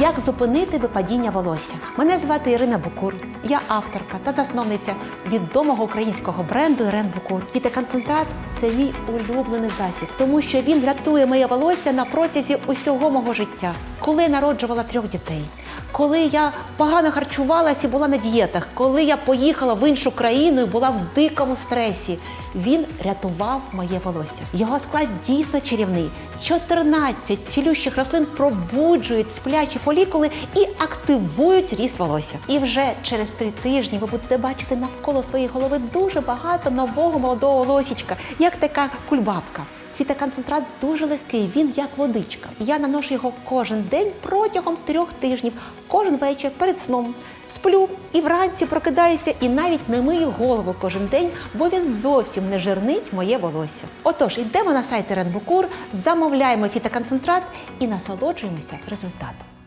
Як зупинити випадіння волосся? Мене звати Ірина Букур. Я авторка та засновниця відомого українського бренду Ірен Букур. Фітоконцентрат – це мій улюблений засіб, тому що він рятує моє волосся на протязі усього мого життя. Коли я народжувала трьох дітей, коли я погано харчувалася і була на дієтах, коли я поїхала в іншу країну і була в дикому стресі, він рятував моє волосся. Його склад дійсно чарівний. 14 цілющих рослин пробуджують сплячі фолікули і активують ріст волосся. І вже через три тижні ви будете бачити навколо своєї голови дуже багато нового молодого лосічка, як така кульбабка. Фітоконцентрат дуже легкий, він як водичка. Я наношу його кожен день протягом трьох тижнів, кожен вечір перед сном. Сплю і вранці прокидаюся і навіть не мию голову кожен день, бо він зовсім не жирнить моє волосся. Отож, йдемо на сайт Ренбукур, замовляємо фітоконцентрат і насолоджуємося результатом.